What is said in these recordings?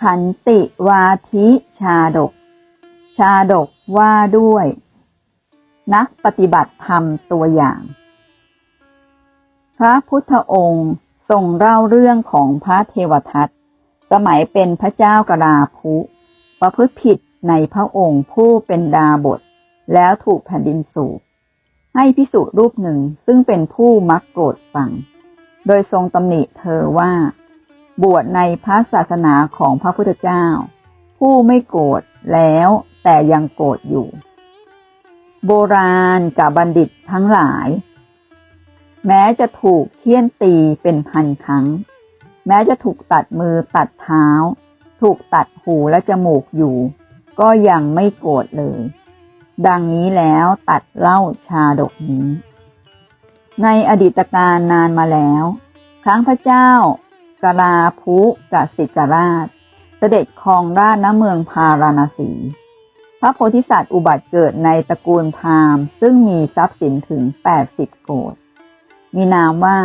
ขันติวาทิชาดก ชาดกว่าด้วย นักปฏิบัติธรรมตัวอย่าง พระพุทธองค์ทรงเล่าเรื่องของพระเทวทัตสมัยเป็นพระเจ้ากราภุประพฤติผิดในพระองค์ผู้เป็นดาบท แล้วถูกแผ่นดินสูบให้พิสุรูปหนึ่งซึ่งเป็นผู้มักโกรธฟัง โดยทรงตำหนิเธอว่า บวชในพระศาสนาของพระพุทธเจ้า ผู้ไม่โกรธแล้วแต่ยังโกรธอยู่ โบราณกับบัณฑิตทั้งหลาย แม้จะถูกเคี่ยนตีเป็นพันครั้ง แม้จะถูกตัดมือตัดเท้า ถูกตัดหูและจมูกอยู่ ก็ยังไม่โกรธเลย ดังนี้แล้วตัดเล่าชาดกนี้ ในอดีตการนานมาแล้ว ครั้งพระเจ้า กลาภุกสิกราช เสด็จครองราชณเมืองพาราณสี พระโพธิสัตว์อุบัติเกิดในตระกูลพราหมณ์ ซึ่งมีทรัพย์สินถึง 80 โกดมีนามว่า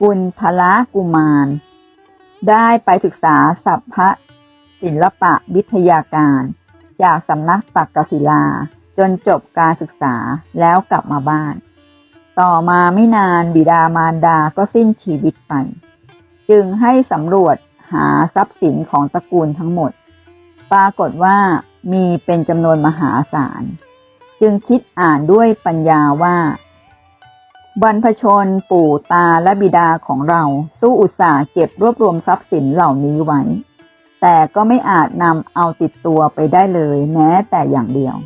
กุลทละกุมาร ได้ไปศึกษาสัพพะศิลปะวิทยาการ จากสำนักตักกศิลาจนจบการศึกษาแล้วกลับมาบ้าน ต่อมาไม่นานบิดามารดาก็สิ้นชีวิตไป จึงให้สำรวจหาทรัพย์สินของตระกูลทั้งหมด ปรากฏว่ามีเป็นจำนวนมหาศาล จึงคิดอ่านด้วยปัญญาว่า บรรพชนปู่ตาและบิดาของเราสู้อุตสาห์เก็บรวบรวมทรัพย์สินเหล่านี้ไว้ แต่ก็ไม่อาจนำเอาติดตัวไปได้เลยแม้แต่อย่างเดียว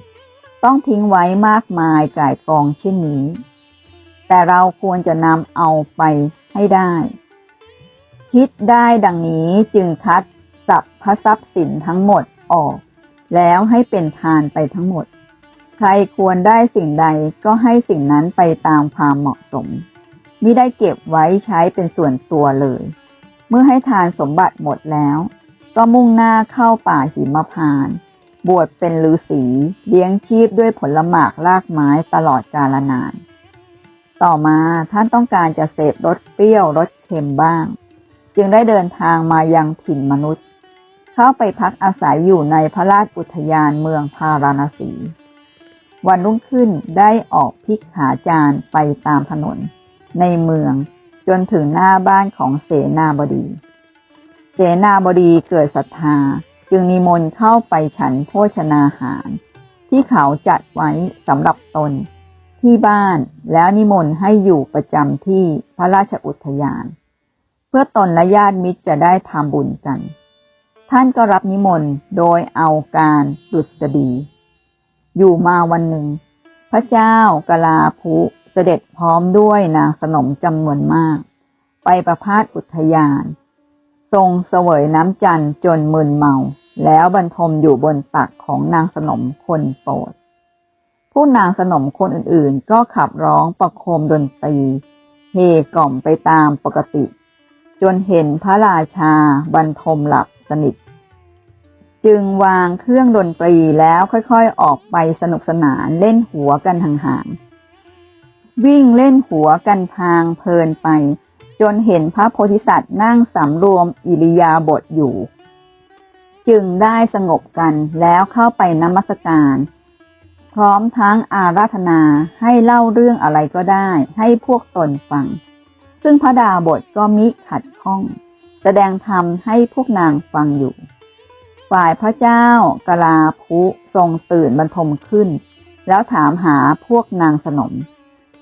ต้องทิ้งไว้มากมายก่ายกองเช่นนี้ แต่เราควรจะนำเอาไปให้ได้ คิดได้ดังนี้จึงคัดสับพระทรัพย์สินทั้งหมดออก แล้วให้เป็นทานไปทั้งหมด ใครควรได้สิ่งใดก็ให้สิ่งนั้นไปตามความเหมาะสมมิได้เก็บไว้ใช้เป็นส่วนตัวเลย เมื่อให้ทานสมบัติหมดแล้ว ก็มุ่งหน้าเข้าป่าหิมพานบวชเป็นฤาษีเลี้ยงชีพด้วยผลหมากรากไม้ตลอดกาลนาน ต่อมาท่านต้องการจะเสพรสเปรี้ยวรสเค็มบ้าง จึงได้เดินทางมายังถิ่นมนุษย์ เข้าไปพักอาศัยอยู่ในพระราชอุทยานเมืองพาราณสี วันรุ่งขึ้นได้ออกพิกขาจารไปตามถนน ในเมืองจนถึงหน้าบ้านของเสนาบดี เสนาบดีเกิดศรัทธาจึงนิมนต์เข้าไปฉันโภชนาหาร ที่เขาจัดไว้สำหรับตน ที่บ้าน แล้วนิมนต์ให้อยู่ประจำที่พระราชอุทยาน เพื่อตนและญาติมิตรจะได้ทำบุญกัน ท่านก็รับนิมนต์โดยเอาการดุษฎี อยู่มาวันหนึ่ง พระเจ้ากลาภุเสด็จพร้อมด้วยนางสนมจำนวนมาก ไปประพาสอุทยาน ทรงเสวยน้ำจันทร์จนมึนเมา แล้วบรรทมอยู่บนตักของนางสนมคนโปรด ผู้นางสนมคนอื่นๆ ก็ขับร้องประโคมดนตรีเฮกล่อมไปตามปกติ จนเห็นพระราชาบรรทมหลับสนิท จึงวางเครื่องดนตรีแล้วค่อยๆออกไปสนุกสนานเล่นหัวกันห่างๆวิ่งเล่นหัวกันพางเพลินไป จนเห็นพระโพธิสัตว์นั่งสำรวมอิริยาบถอยู่ จึงได้สงบกันแล้วเข้าไปนมัสการ พร้อมทั้งอาราธนาให้เล่าเรื่องอะไรก็ได้ ให้พวกตนฟัง ซึ่งพระดาบทก็มิขัดข้อง แสดงธรรมให้พวกนางฟังอยู่ ฝ่ายพระเจ้ากลาภุทรงตื่นบรรทมขึ้น แล้วถามหาพวกนางสนม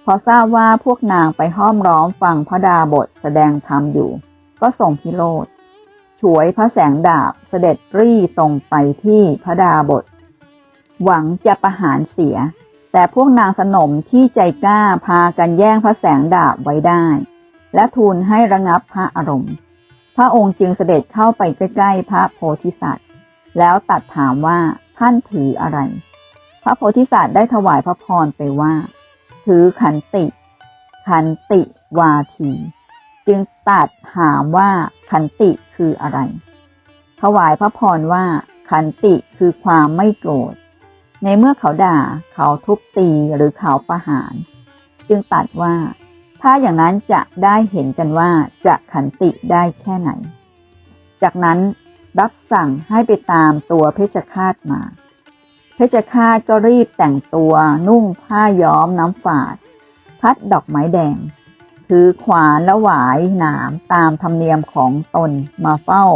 พอทราบว่าพวกนางไปห้อมล้อมฟังพระดาบทแสดงธรรมอยู่ ก็ส่งพิโรธฉวยพระแสงดาบเสด็จรี่ตรงไปที่พระดาบท หวังจะประหารเสีย แต่พวกนางสนมที่ใจกล้าพากันแย่งพระแสงดาบไว้ได้ และทูลให้ระงับพระอารมณ์ พระองค์จึงเสด็จเข้าไปใกล้ๆพระโพธิสัตว์ แล้วตัดถามว่าท่านถืออะไร พระโพธิสัตว์ได้ถวายพระพรไปว่า ถือขันติ ขันติวาที จึงตัดถามว่าขันติคืออะไร ถวายพระพรว่าขันติคือความไม่โกรธ ในเมื่อเขาด่าเขาทุบตีหรือเขาประหาร จึงตัดว่า ถ้าอย่างนั้นจะได้เห็นกันว่าจะขันติได้แค่ไหน จากนั้นรับสั่งให้ไปตามตัวเพชฌฆาตมา เพชฌฆาตก็รีบแต่งตัวนุ่งผ้าย้อมน้ำฝาด พัดดอกไม้แดง ถือขวานและหวายหนามตามธรรมเนียมของตนมาเฝ้า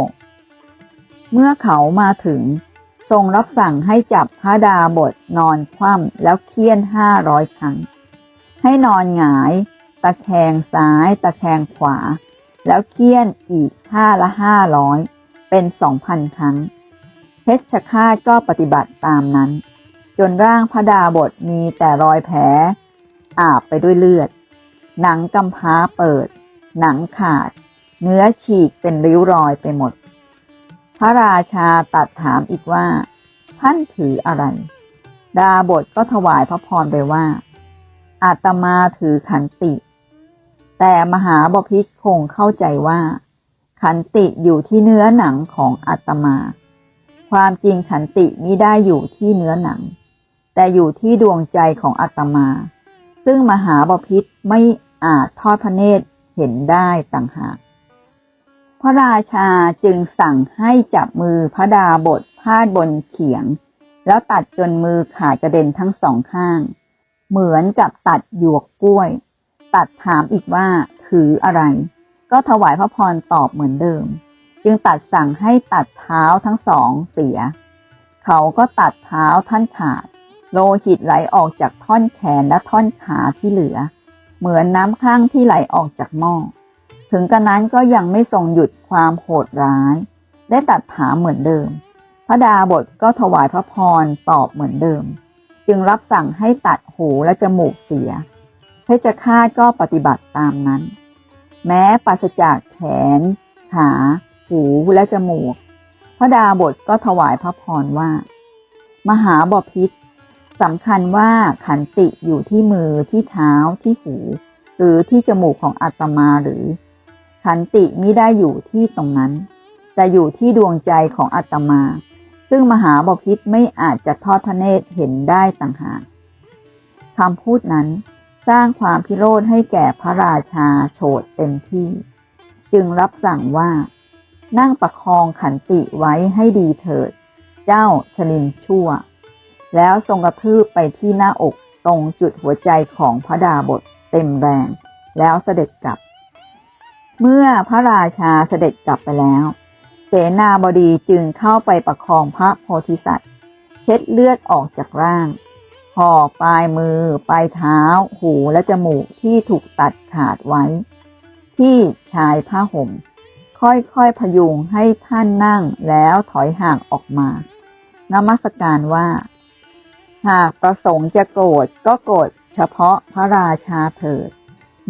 เมื่อเขามาถึง ทรงรับสั่งให้จับพระดาบทนอนคว่ำแล้วเคี่ยนห้าร้อยครั้ง ให้นอนหงาย ตะแคงซ้าย ตะแคงขวา แล้วเคี่ยนอีกห้าละห้าร้อยเป็นสองพันครั้ง เพชฌฆาตก็ปฏิบัติตามนั้น จนร่างพระดาบทมีแต่รอยแผล อาบไปด้วยเลือด หนังกำพร้าเปิด หนังขาด เนื้อฉีกเป็นริ้วรอยไปหมด พระราชาตัดถามอีกว่า ท่านถืออะไร ดาบทก็ถวายพระพรไปว่า อาตมาถือขันติ แต่มหาบพิตรคงเข้าใจว่า ขันติอยู่ที่เนื้อหนังของอาตมา ความจริงขันติมิได้อยู่ที่เนื้อหนัง แต่อยู่ที่ดวงใจของอาตมา ซึ่งมหาบพิตรไม่อาจทอดพระเนตรเห็นได้ต่างหาก พระราชาจึงสั่งให้จับมือพระดาบทพาดบนเขียง แล้วตัดจนมือขาดกระเด็นทั้งสองข้าง เหมือนกับตัดหยวกกล้วย ตัดถามอีกว่าถืออะไร ก็ถวายพระพรตอบเหมือนเดิม จึงตัดสั่งให้ตัดเท้าทั้งสองเสีย เขาก็ตัดเท้าท่านขาด โลหิตไหลออกจากท่อนแขนและท่อนขาที่เหลือ เหมือนน้ำข้างที่ไหลออกจากหม้อ ถึงกระนั้นก็ยังไม่ทรงหยุดความโหดร้าย ได้ตัดถามเหมือนเดิม พระดาบทก็ถวายพระพรตอบเหมือนเดิม จึงรับสั่งให้ตัดหูและจมูกเสีย เพชฌฆาตก็ปฏิบัติตามนั้น แม้ปราศจากแขน ขา หูและจมูก พระดาบทก็ถวายพระพรว่า มหาบพิตรสำคัญว่าขันติอยู่ที่มือที่เท้าที่หู หรือที่จมูกของอาตมาหรือ ขันติมิได้อยู่ที่ตรงนั้น แต่อยู่ที่ดวงใจของอาตมา ซึ่งมหาบพิตรไม่อาจจะทอดพระเนตรเห็นได้ต่างหากคำพูดนั้นสร้างความพิโรธให้แก่พระราชาโฉดเต็มที่ จึงรับสั่งว่า นั่งประคองขันติไว้ให้ดีเถิด เจ้าชลินชั่ว แล้วทรงกระทืบไปที่หน้าอกตรงจุดหัวใจของพระดาบทเต็มแรง แล้วเสด็จกลับ เมื่อพระราชาเสด็จกลับไปแล้ว เสนาบดีจึงเข้าไปประคองพระโพธิสัตว์ เช็ดเลือดออกจากร่างห่อปลายมือ ปลายเท้า หูและจมูกที่ถูกตัดขาดไว้ ที่ชายผ้าห่ม ค่อยๆพยุงให้ท่านนั่งแล้วถอยห่างออกมานมัสการว่า หากประสงค์จะโกรธก็โกรธเฉพาะพระราชาเถิด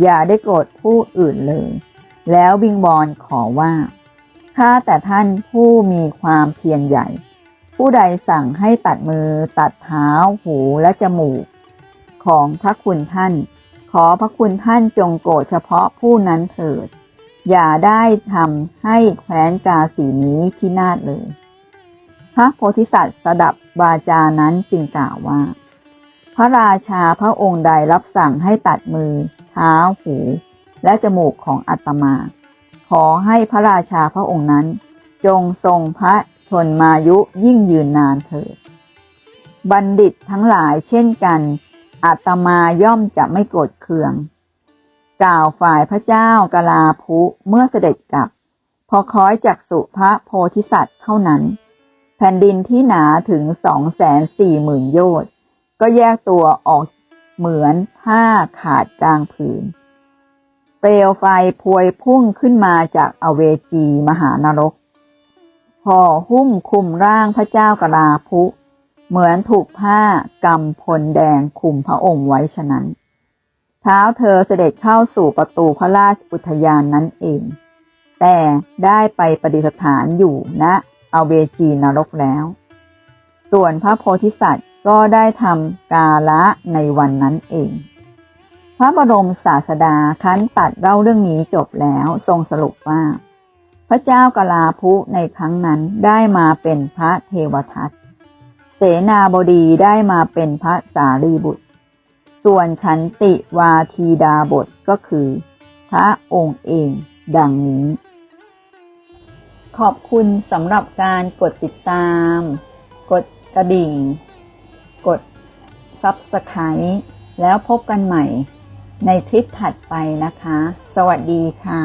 อย่าได้โกรธผู้อื่นเลย แล้ววิงบอลขอว่า ข้าแต่ท่านผู้มีความเพียรใหญ่ ผู้ใดสั่งให้ตัดมือตัดเท้าหูและจมูก ของพระคุณท่าน ขอพระคุณท่านจงโกรธเฉพาะผู้นั้นเถิด อย่าได้ทำให้แคว้นกาสีนี้พินาศเลย พระโพธิสัตว์สดับวาจานั้นจึงกล่าวว่า พระราชาพระองค์ใดรับสั่งให้ตัดมือ เท้าหู และจมูกของอาตมา ขอให้พระราชาพระองค์นั้น จงทรงพระชนมายุยิ่งยืนนานเถิด บัณฑิตทั้งหลายเช่นกันอาตมาย่อมจะไม่โกรธเคือง กล่าวฝ่ายพระเจ้ากลาภุเมื่อเสด็จกลับ พอคล้อยจากสุพระโพธิสัตว์เท่านั้น แผ่นดินที่หนาถึงสองแสนสี่หมื่นโยชน์ก็แยกตัวออกเหมือนผ้าขาดกลางผืน เปลวไฟพวยพุ่งขึ้นมาจากอเวจีมหานรกพอหุ้มคุมร่างพระเจ้ากราภุเหมือนถูกผ้ากำพลแดงคุมพระองค์ไว้ฉะนั้น เท้าเธอเสด็จเข้าสู่ประตูพระราชอุทยานนั้นเอง แต่ได้ไปประดิษฐานอยู่ณอเวจีนรกแล้ว ส่วนพระโพธิสัตว์ก็ได้ทำกาละในวันนั้นเอง พระบรมศาสดาคั้นตัดเล่าเรื่องนี้จบแล้วทรงสรุปว่า พระเจ้ากลาภุในครั้งนั้นได้มาเป็นพระเทวทัตเสนาบดีได้มาเป็นพระสารีบุตร ส่วนขันติวาทีดาบทก็คือ พระองค์เองดังนี้ ขอบคุณสำหรับการกดติดตาม กดกระดิ่ง กดซับสไคร b e แล้วพบกันใหม่ ในทริปถัดไปนะคะ สวัสดีค่ะ